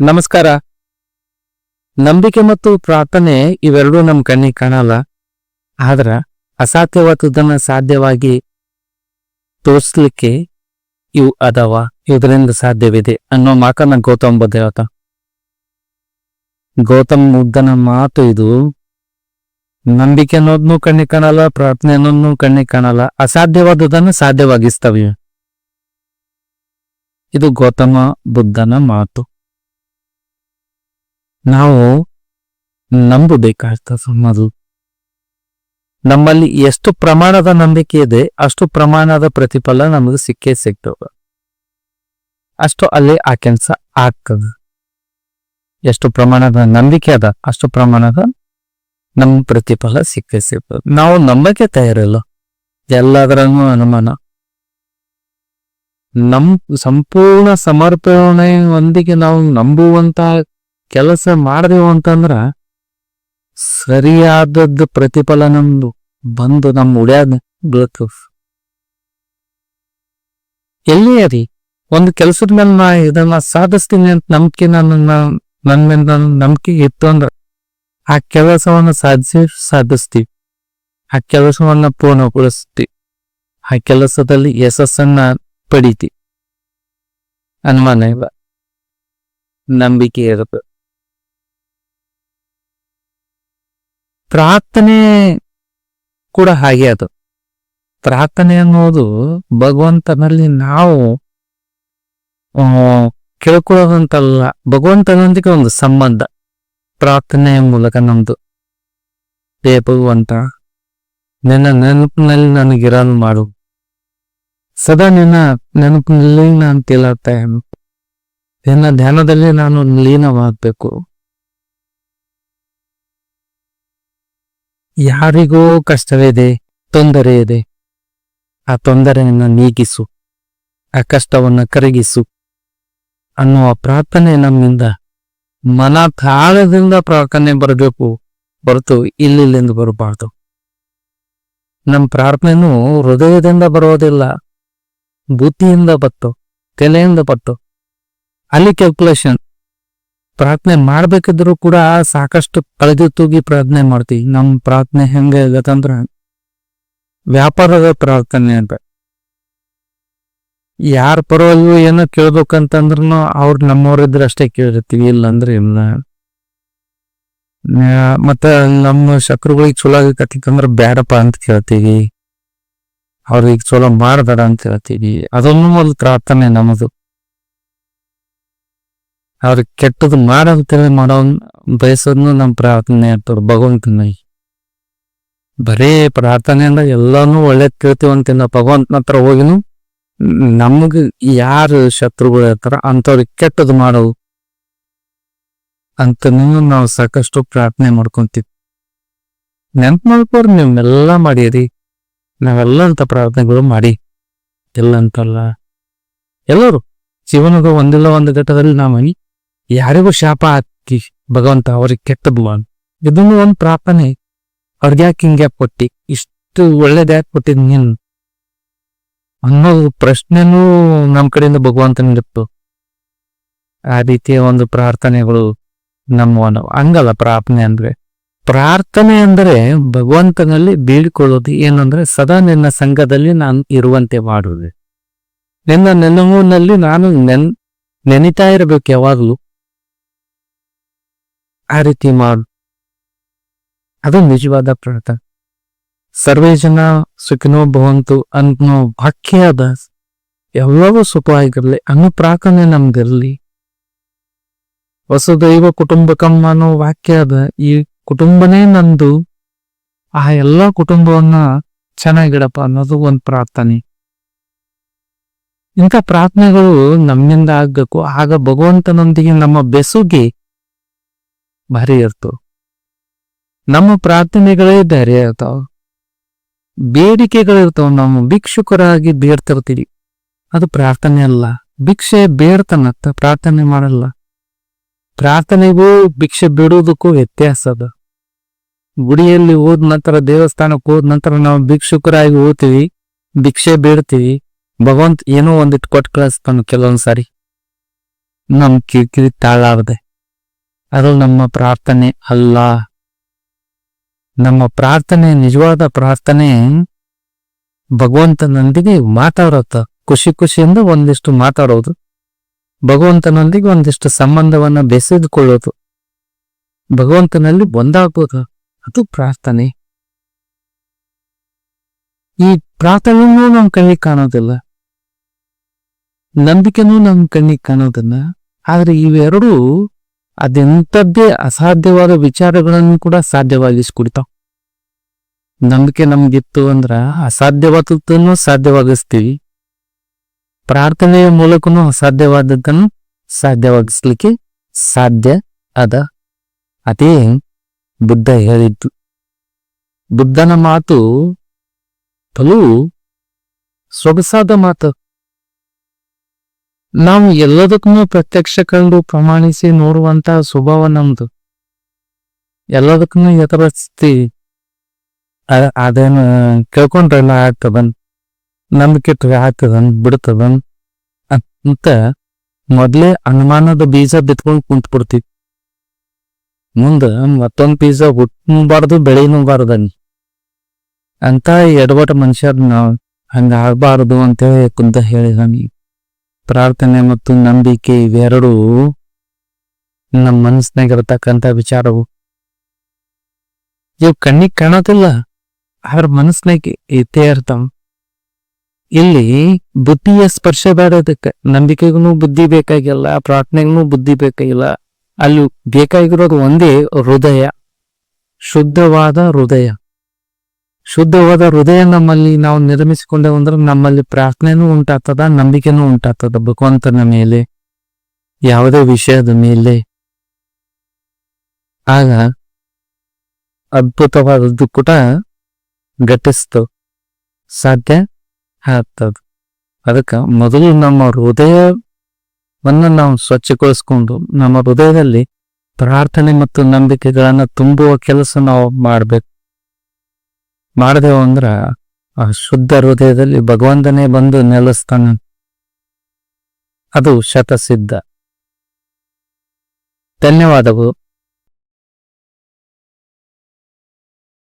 ನಮಸ್ಕಾರ. ನಂಬಿಕೆ ಮತ್ತು ಪ್ರಾರ್ಥನೆ ಇವೆರಡೂ ನಮ್ ಕಣ್ಣಿಗೆ ಕಾಣಲ್ಲ. ಆದ್ರ ಅಸಾಧ್ಯವಾದದನ್ನ ಸಾಧ್ಯವಾಗಿ ತೋರಿಸ್ಲಿಕ್ಕೆ ಇವು ಅದಾವ. ಇದರಿಂದ ಸಾಧ್ಯವಿದೆ ಅನ್ನೋ ಮಾತನ್ನ ಗೌತಮ್ ಬುದ್ಧ ಹೇಳ್ತ. ಗೌತಮ್ ಬುದ್ಧನ ಮಾತು ಇದು. ನಂಬಿಕೆ ಅನ್ನೋದ್ನು ಕಣ್ಣಿಗೆ ಕಾಣಲ್ಲ, ಪ್ರಾರ್ಥನೆ ಅನ್ನೋದ್ನು ಕಣ್ಣಿಗೆ ಕಾಣಲ್ಲ. ಅಸಾಧ್ಯವಾದದನ್ನ ಸಾಧ್ಯವಾಗಿಸ್ತವೆ. ಇದು ಗೌತಮ ಬುದ್ಧನ ಮಾತು. ನಾವು ನಂಬಬೇಕಾಗ್ತದೆ ಅನ್ನೋದು ನಮ್ಮಲ್ಲಿ ಎಷ್ಟು ಪ್ರಮಾಣದ ನಂಬಿಕೆ ಇದೆ, ಅಷ್ಟು ಪ್ರಮಾಣದ ಪ್ರತಿಫಲ ನಮಗೆ ಸಿಕ್ಕೇ ಸಿಗ್ತದೆ. ಅಷ್ಟು ಅಲ್ಲಿ ಆ ಕೆಲಸ ಆಗ್ತದ. ಎಷ್ಟು ಪ್ರಮಾಣದ ನಂಬಿಕೆ ಅದ, ಅಷ್ಟು ಪ್ರಮಾಣದ ನಮ್ಮ ಪ್ರತಿಫಲ ಸಿಕ್ಕೇ ಸಿಗ್ತದೆ. ನಾವು ನಂಬಕ್ಕೆ ತಯಾರಿಲ್ಲ. ಎಲ್ಲದರಲ್ಲೂ ಅನುಮಾನ. ನಮ್ ಸಂಪೂರ್ಣ ಸಮರ್ಪಣೆಯೊಂದಿಗೆ ನಾವು ನಂಬುವಂತ ಕೆಲಸ ಮಾಡಿದೆವು ಅಂತಂದ್ರ ಸರಿಯಾದದ್ದು ಪ್ರತಿಫಲ ನಮ್ದು ಬಂದು ನಮ್ಮ ಉಡ್ಯಾದ ಬೀಳ್ತದ ಎಲ್ಲಿ ಅದಿ? ಒಂದು ಕೆಲಸದ ಮೇಲೆ ನಾ ಇದನ್ನ ಸಾಧಿಸ್ತೀನಿ ಅಂತ ನಂಬಿಕೆ ನನ್ನ ನನ್ನ ಮೇಲೆ ನನ್ನ ನಂಬಿಕೆ ಇತ್ತು ಅಂದ್ರ ಆ ಕೆಲಸವನ್ನ ಸಾಧಿಸಿ ಸಾಧಿಸ್ತೀವಿ ಆ ಕೆಲಸವನ್ನ ಪೂರ್ಣಗೊಳಿಸ್ತೀವಿ ಆ ಕೆಲಸದಲ್ಲಿ ಯಶಸ್ಸನ್ನ ಪಡಿತಿ. ಅನುಮಾನ ಇಲ್ಲ. ನಂಬಿಕೆ ಇರುತ್ತೆ ಪ್ರಾರ್ಥನೆ ಕೂಡ ಹಾಗೆ ಅದು. ಪ್ರಾರ್ಥನೆ ಅನ್ನೋದು ಭಗವಂತನಲ್ಲಿ ನಾವು ಕೇಳ್ಕೊಳ್ಳೋದಂತಲ್ಲ, ಭಗವಂತನೊಂದಿಗೆ ಒಂದು ಸಂಬಂಧ. ಪ್ರಾರ್ಥನೆಯ ಮೂಲಕ ನಮ್ದು. ಹೇ ಭಗವಂತ, ನಿನ್ನ ನೆನಪಿನಲ್ಲಿ ನನಗಿರಲು ಮಾಡು. ಸದಾ ನಿನ್ನ ನೆನಪಿನಲ್ಲಿ ನಾನು ತೇಲಾಡ್ತಾ. ನಿನ್ನ ಧ್ಯಾನದಲ್ಲಿ ನಾನು ಲೀನವಾಗಬೇಕು. ಯಾರಿಗೂ ಕಷ್ಟವಿದೆ ತೊಂದರೆ ಇದೆ. ಆ ತೊಂದರೆಯನ್ನು ನೀಗಿಸು, ಆ ಕಷ್ಟವನ್ನು ಕರಗಿಸು ಅನ್ನುವ ಪ್ರಾರ್ಥನೆ ನಮ್ಮಿಂದ ಮನ ತಾಳದಿಂದ ಪ್ರಾರ್ಥನೆ ಬರಬೇಕು, ಹೊರತು ಇಲ್ಲಿಂದ ಬರಬಾರ್ದು. ನಮ್ಮ ಪ್ರಾರ್ಥನೆನೂ ಹೃದಯದಿಂದ ಬರೋದಿಲ್ಲ, ಬುದ್ಧಿಯಿಂದ ಬತ್ತು, ತಲೆಯಿಂದ ಬತ್ತು. ಅಲ್ಲಿ ಕ್ಯಾಲ್ಕುಲೇಷನ್ ಪ್ರಾರ್ಥನೆ ಮಾಡ್ಬೇಕಿದ್ರು ಕೂಡ ಸಾಕಷ್ಟು ಕಳೆದು ತೂಗಿ ಪ್ರಾರ್ಥನೆ ಮಾಡ್ತೀವಿ. ನಮ್ ಪ್ರಾರ್ಥನೆ ಹೆಂಗ ಆಗತ್ತಂದ್ರ ವ್ಯಾಪಾರದ ಪ್ರಾರ್ಥನೆ ಅಂತ. ಯಾರ ಪರವಾಗಿಯೂ ಏನೋ ಕೇಳ್ಬೇಕಂತಂದ್ರೂ ಅವ್ರು ನಮ್ಮವ್ರಿದ್ರೆ ಅಷ್ಟೇ ಕೇಳಿರ್ತೀವಿ, ಇಲ್ಲಂದ್ರೆ ಇಲ್ಲ. ಮತ್ತ ನಮ್ಮ ಶತ್ರುಗಳಿಗೆ ಚಲೋ ಆಗತ್ತಂದ್ರ ಬ್ಯಾಡಪ್ಪ ಅಂತ ಕೇಳ್ತೀವಿ. ಅವ್ರಿಗೆ ಚಲೋ ಮಾಡಬೇಡ ಅಂತ ಹೇಳ್ತೀವಿ. ಅದೊಂದು ಒಂದು ಪ್ರಾರ್ಥನೆ ನಮ್ಮದು ಅವ್ರಿಗೆ ಕೆಟ್ಟದ್ದು ಮಾಡಂತೇಳಿ ಮಾಡೋ ಬಯಸೋದ್ನು ನಮ್ಮ ಪ್ರಾರ್ಥನೆ ಅಂತವ್ರು ಭಗವಂತನ ಬರೇ ಪ್ರಾರ್ಥನೆಯಿಂದ ಎಲ್ಲಾನು ಒಳ್ಳೇದ್ ಕೇಳ್ತೀವಿ ಅಂತಿಲ್ಲ, ಭಗವಂತನ ಹತ್ರ ಹೋಗಿನು ನಮಗ್ ಯಾರು ಶತ್ರುಗಳು ಇರ್ತಾರ ಅಂತವ್ರಿಗೆ ಕೆಟ್ಟದ್ದು ಮಾಡೋದು ಅಂತ ನಾವು ಸಾಕಷ್ಟು ಪ್ರಾರ್ಥನೆ ಮಾಡ್ಕೊಂತೀವಿ. ನೆನ್ಪು ಮಾಡ್ಕೋರ್ ನೀವೆಲ್ಲ ಮಾಡಿರಿ, ನಾವೆಲ್ಲ ಅಂತ ಪ್ರಾರ್ಥನೆಗಳು ಮಾಡಿ. ಇಲ್ಲ ಅಂತಲ್ಲ ಎಲ್ಲರೂ, ಜೀವನದ ಒಂದಿಲ್ಲ ಒಂದು ಘಟ್ಟದಲ್ಲಿ ನಾವು ಯಾರಿಗೂ ಶಾಪ ಹಾಕಿ ಭಗವಂತ ಅವ್ರಿಗೆ ಕೆಟ್ಟ ಭಗವಾನ್ ಇದನ್ನು ಒಂದು ಪ್ರಾರ್ಥನೆ. ಅವ್ರಿಗೆ ಯಾಕೆ ಹಿಂಗೆ ಕೊಟ್ಟಿ? ಇಷ್ಟು ಒಳ್ಳೇದ್ ಯಾಕೆ ಕೊಟ್ಟಿದ್ ನೀನ್? ಅನ್ನೋದು ಪ್ರಶ್ನೆನೂ ನಮ್ ಕಡೆಯಿಂದ ಭಗವಂತನಿತ್ತು ಆ ರೀತಿಯ ಒಂದು ಪ್ರಾರ್ಥನೆಗಳು ನಮ್ಮ ಹಂಗಲ್ಲ ಪ್ರಾರ್ಥನೆ ಅಂದ್ರೆ. ಪ್ರಾರ್ಥನೆ ಅಂದರೆ ಭಗವಂತನಲ್ಲಿ ಬೀಳ್ಕೊಳ್ಳೋದು ಏನಂದ್ರೆ ಸದಾ ನಿನ್ನ ಸಂಘದಲ್ಲಿ ನಾನು ಇರುವಂತೆ ಮಾಡುವುದು. ನಿನ್ನ ನೆನವಿನಲ್ಲಿ ನಾನು ನೆನ್ ನೆನಿತಾ ಇರಬೇಕು ಯಾವಾಗಲೂ. ಆ ರೀತಿ ಮಾಡು. ಅದು ನಿಜವಾದ ಪ್ರಾರ್ಥನೆ. ಸರ್ವೇ ಜನ ಸುಖಿನೋ ಭವಂತು ಅನ್ನೋ ವಾಕ್ಯ ಅದ ಎಲ್ಲವೂ ಸುಖವಾಗಿರ್ಲಿ ಅನ್ನೋ ಪ್ರಾರ್ಥನೆ ನಮ್ದಿರ್ಲಿ ವಸುದೈವ ಕುಟುಂಬಕಂ ಅನ್ನೋ ವಾಕ್ಯ ಅದ ಈ ಕುಟುಂಬನೇ ನಂದು. ಆ ಎಲ್ಲ ಕುಟುಂಬವನ್ನ ಚೆನ್ನಾಗಿಡಪ್ಪ ಅನ್ನೋದು ಒಂದು ಪ್ರಾರ್ಥನೆ. ಇಂಥ ಪ್ರಾರ್ಥನೆಗಳು ನಮ್ಮಿಂದ ಆಗ್ಬೇಕು. ಆಗ ಭಗವಂತನೊಂದಿಗೆ ನಮ್ಮ ಬೆಸುಗೆ ಭಾರಿ ಇರ್ತವೆ ನಮ್ಮ ಪ್ರಾರ್ಥನೆಗಳೇ ಧೈರ್ಯ ಇರ್ತಾವ. ಬೇಡಿಕೆಗಳಿರ್ತಾವ ನಾವು ಭಿಕ್ಷುಕರಾಗಿ ಬೇಡ್ತಿರ್ತೀವಿ. ಅದು ಪ್ರಾರ್ಥನೆ ಅಲ್ಲ. ಭಿಕ್ಷೆ ಬೇಡ್ತಾನತ್ತ. ಪ್ರಾರ್ಥನೆ ಮಾಡಲ್ಲ. ಪ್ರಾರ್ಥನೆಗೂ ಭಿಕ್ಷೆ ಬಿಡುವುದಕ್ಕೂ ವ್ಯತ್ಯಾಸ ಅದ. ಗುಡಿಯಲ್ಲಿ ಹೋದ ನಂತರ, ದೇವಸ್ಥಾನಕ್ಕೆ ಹೋದ ನಂತರ ನಾವು ಭಿಕ್ಷುಕರಾಗಿ ಹೋಗ್ತೀವಿ. ಭಿಕ್ಷೆ ಬೇಡ್ತೀವಿ. ಭಗವಂತ ಏನೋ ಒಂದಿಟ್ಟು ಕೊಟ್ಟು ಕಳಿಸ್ತಾನ ಕೆಲವೊಂದ್ಸಾರಿ. ನಮ್ ಕಿರಿಕಿರಿ ತಾಳಾರದೆ. ಅದು ನಮ್ಮ ಪ್ರಾರ್ಥನೆ ಅಲ್ಲ. ನಮ್ಮ ಪ್ರಾರ್ಥನೆ, ನಿಜವಾದ ಪ್ರಾರ್ಥನೆ ಭಗವಂತನೊಂದಿಗೆ ಮಾತಾಡೋದು. ಖುಷಿ ಖುಷಿಯಿಂದ ಒಂದಿಷ್ಟು ಮಾತಾಡೋದು. ಭಗವಂತನೊಂದಿಗೆ ಒಂದಿಷ್ಟು ಸಂಬಂಧವನ್ನ ಬೆಸೆದುಕೊಳ್ಳೋದು. ಭಗವಂತನಲ್ಲಿ ಒಂದಾಗೋದು ಅದು ಪ್ರಾರ್ಥನೆ. ಈ ಪ್ರಾರ್ಥನೆಯೂ ನಮ್ ಕಣ್ಣಿಗೆ ಕಾಣೋದಿಲ್ಲ. ನಂಬಿಕೆನೂ ನಮ್ ಕಣ್ಣಿಗೆ ಕಾಣೋದಿಲ್ಲ. ಆದ್ರೆ ಇವೆರಡೂ ಅದೆಂಥದ್ದೇ ಅಸಾಧ್ಯವಾದ ವಿಚಾರಗಳನ್ನು ಕೂಡ ಸಾಧ್ಯವಾಗಿಸ್ಕೊಡ್ತಾವ. ನಂಬಿಕೆ ನಮ್ಗಿತ್ತು ಅಂದ್ರ ಅಸಾಧ್ಯವಾದದ್ದನ್ನು ಸಾಧ್ಯವಾಗಿಸ್ತೀವಿ. ಪ್ರಾರ್ಥನೆಯ ಮೂಲಕನೂ ಅಸಾಧ್ಯವಾದದ್ದನ್ನು ಸಾಧ್ಯವಾಗಿಸ್ಲಿಕ್ಕೆ ಸಾಧ್ಯ ಅದ. ಅದೇ ಬುದ್ಧ ಹೇಳಿದ್ದು. ಬುದ್ಧನ ಮಾತು ಬಲು ಸೊಗಸಾದ ಮಾತು. ನಾವು ಎಲ್ಲದಕ್ಕೂ ಪ್ರತ್ಯಕ್ಷ ಕಂಡು ಪ್ರಮಾಣಿಸಿ ನೋಡುವಂತ ಸ್ವಭಾವ ನಮ್ದು. ಎಲ್ಲದಕ್ಕೂ ಅ- ಅದೇನು ಕೇಳ್ಕೊಂಡ್ರೆಲ್ಲ ಆಗ್ತದನ್ ನಂಬಿಕೆ ಆಗ್ತದನ್ ಬಿಡ್ತದನ್ ಅಂತ ಮೊದ್ಲೇ ಅನುಮಾನದ ಬೀಜ ಬಿತ್ಕೊಂಡು ಕುಂತ್ಬಿಡ್ತೀವಿ. ಮುಂದ ಮತ್ತೊಂದ್ ಬೀಜ ಹುಟ್ಟಬಾರ್ದು ಬೆಳೆಯಬಾರ್ದನ್ ಅಂತ ಎಡವಟ ಮನುಷ್ಯರ್ ನಾವ್ ಹಂಗ ಆಗ್ಬಾರ್ದು ಅಂತೇಳಿ ಕುಂತ ಹೇಳಿದಾನಿ ಪ್ರಾರ್ಥನೆ ಮತ್ತು ನಂಬಿಕೆ ಇವೆರಡೂ ನಮ್ಮ ಮನಸ್ಸಿನಾಗ ಇರತಕ್ಕಂತ ವಿಚಾರವು. ಇವು ಕಣ್ಣಿಗೆ ಕಾಣೋದಿಲ್ಲ ಅವ್ರ ಮನಸ್ಸಿನಾಗ ಇದ್ದೇ ಇರ್ತಾವ ಇಲ್ಲಿ ಬುದ್ಧಿಯ ಸ್ಪರ್ಶ ಬೇಡ ಅದಕ್ಕೆ ನಂಬಿಕೆಗೂ ಬುದ್ಧಿ ಬೇಕಾಗಿಲ್ಲ, ಪ್ರಾರ್ಥನೆಗೂ ಬುದ್ಧಿ ಬೇಕಾಗಿಲ್ಲ. ಅಲ್ಲಿ ಬೇಕಾಗಿರೋದು ಒಂದೇ ಹೃದಯ, ಶುದ್ಧವಾದ ಹೃದಯ. ಶುದ್ಧವಾದ ಹೃದಯ ನಮ್ಮಲ್ಲಿ ನಾವು ನಿರ್ಮಿಸಿಕೊಂಡೇವು ಅಂದ್ರೆ ನಮ್ಮಲ್ಲಿ ಪ್ರಾರ್ಥನೆನೂ ಉಂಟಾಗ್ತದ, ನಂಬಿಕೆನೂ ಉಂಟಾಗ್ತದ ಭಗವಂತನ ಮೇಲೆ. ಯಾವುದೇ ವಿಷಯದ ಮೇಲೆ. ಆಗ ಅದ್ಭುತವಾದದ್ದು ಕೂಡ ಘಟಿಸ್ತು. ಸಾಧ್ಯ ಆಗ್ತದ. ಅದಕ್ಕ ಮೊದಲು ನಮ್ಮ ಹೃದಯವನ್ನು ನಾವು ಸ್ವಚ್ಛಗೊಳಿಸ್ಕೊಂಡು ನಮ್ಮ ಹೃದಯದಲ್ಲಿ ಪ್ರಾರ್ಥನೆ ಮತ್ತು ನಂಬಿಕೆಗಳನ್ನ ತುಂಬುವ ಕೆಲಸ ನಾವು ಮಾಡ್ಬೇಕು. ಮಾಡದೇವು ಅಂದ್ರ ಆ ಶುದ್ಧ ಹೃದಯದಲ್ಲಿ ಭಗವಂತನೇ ಬಂದು ನೆಲೆಸ್ತಾನ. ಅದು ಶತಸಿದ್ಧ. ಧನ್ಯವಾದಗಳು.